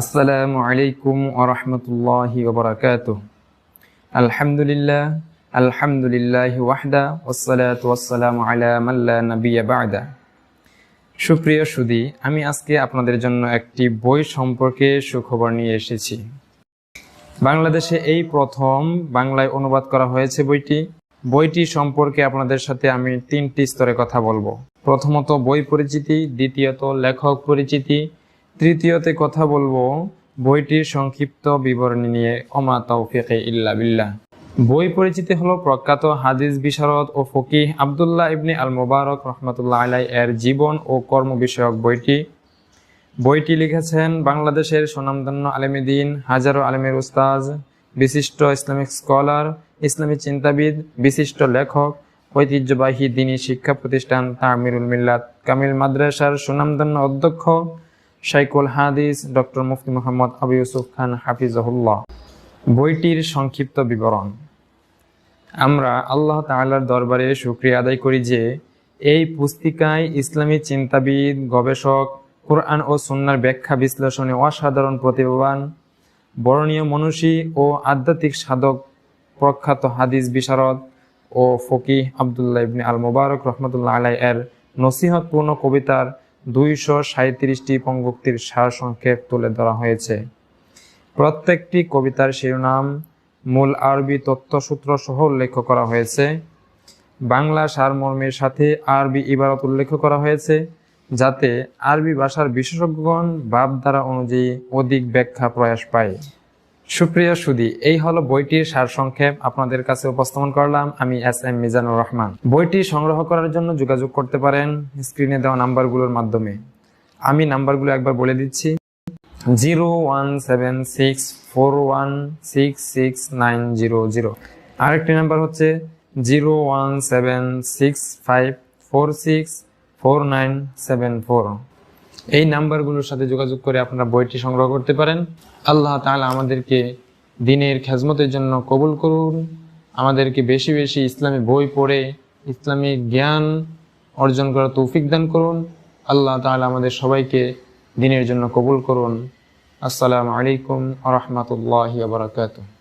আসসালামু আলাইকুম ওরহমতুল্লাহি ওবরাকাত আলহামদুলিল্লাহ আলহামদুলিল্লাহ ওয়াহদা ওসালাত ওয়াসালাম আলা মাল্লা নবিয়া বাদা। সুপ্রিয় সুদী, আমি আজকে আপনাদের জন্য একটি বই সম্পর্কে সুখবর নিয়ে এসেছি। বাংলাদেশে এই প্রথম বাংলায় অনুবাদ করা হয়েছে বইটি। বইটি সম্পর্কে আপনাদের সাথে আমি তিনটি স্তরে কথা বলব। প্রথমত বই পরিচিতি, দ্বিতীয়ত লেখক পরিচিতি তৃতীয়তে কথা বলব, বইটির সংক্ষিপ্ত বিবরণী নিয়ে। অমা তৌফিকে ইল্লা বিল্লাহ। বই পরিচিতি হলো প্রখ্যাত হাদিস বিশারদ ও ফকিহ আবদুল্লাহ ইবনে আল মোবারক রহমতুল্লাহ আলাই এর জীবন ও কর্ম বিষয়ক বইটি। বইটি লিখেছেন বাংলাদেশের সুনামধন্য আলেমীদিন হাজারো আলেমের উস্তাজ বিশিষ্ট ইসলামিক স্কলার, ইসলামী চিন্তাবিদ, বিশিষ্ট লেখক, ঐতিহ্যবাহী দিনী শিক্ষা প্রতিষ্ঠান তামিরুল মিল্লাত, কামিল মাদ্রাসার সুনামধন্য অধ্যক্ষ শাইকুল হাদিস, ডক্টর মুফতি মোহাম্মদ আবু ইউসুফ খান হাফিজহুল্লাহ। বইটির সংক্ষিপ্ত বিবরণ। আমরা আল্লাহ তাআলার দরবারে শুক্রিয়া আদায় করি যে এই পুস্তিকায় ইসলামী চিন্তাবিদ, গবেষক, কোরআন ও সুন্নার ব্যাখ্যা বিশ্লেষণে অসাধারণ প্রতিভাবান বরণীয় মনীষী ও আধ্যাত্মিক সাধক প্রখ্যাত হাদিস বিশারদ ও ফকিহ আবদুল্লাহ ইবনে আল মোবারক রহমতুল্লাহ আলাই এর নসিহতপূর্ণ কবিতার দুইশো সাঁত্রিশটি পঙ্গুক্তির সারসংক্ষেপ তুলে ধরা হয়েছে। প্রত্যেকটি কবিতার শিরোনাম মূল আরবি তথ্যসূত্র সহ উল্লেখ করা হয়েছে। বাংলা সারমর্মের সাথে আরবি ইবারত উল্লেখ করা হয়েছে, যাতে আরবি ভাষার বিশেষজ্ঞগণ ভাবধারা অনুযায়ী অধিক ব্যাখ্যা প্রয়াস পায়। সুপ্রিয় সুদী, এই হলো বইটির সারসংক্ষেপ আপনাদের কাছে উপস্থাপন করলাম। আমি এস এম মিজানুর রহমান। বইটি সংগ্রহ করার জন্য যোগাযোগ করতে পারেন স্ক্রিনে দেওয়া নাম্বারগুলোর মাধ্যমে। আমি নাম্বারগুলো একবার বলে দিচ্ছি। Zero one seven six four one six six nine zero zero. আরেকটি নাম্বার হচ্ছে zero one seven six five four six four nine seven four. এই নাম্বারগুলোর সাথে যোগাযোগ করে আপনারা বইটি সংগ্রহ করতে পারেন। আল্লাহ তাআলা আমাদেরকে দিনের খেজমতের জন্য কবুল করুন। আমাদেরকে বেশি বেশি ইসলামী বই পড়ে, ইসলামী জ্ঞান অর্জন করার তৌফিক দান করুন। আল্লাহ তাআলা আমাদের সবাইকে দিনের জন্য কবুল করুন। আসসালামু আলাইকুম আ রহমতুল্লাহ বারকাতুহ।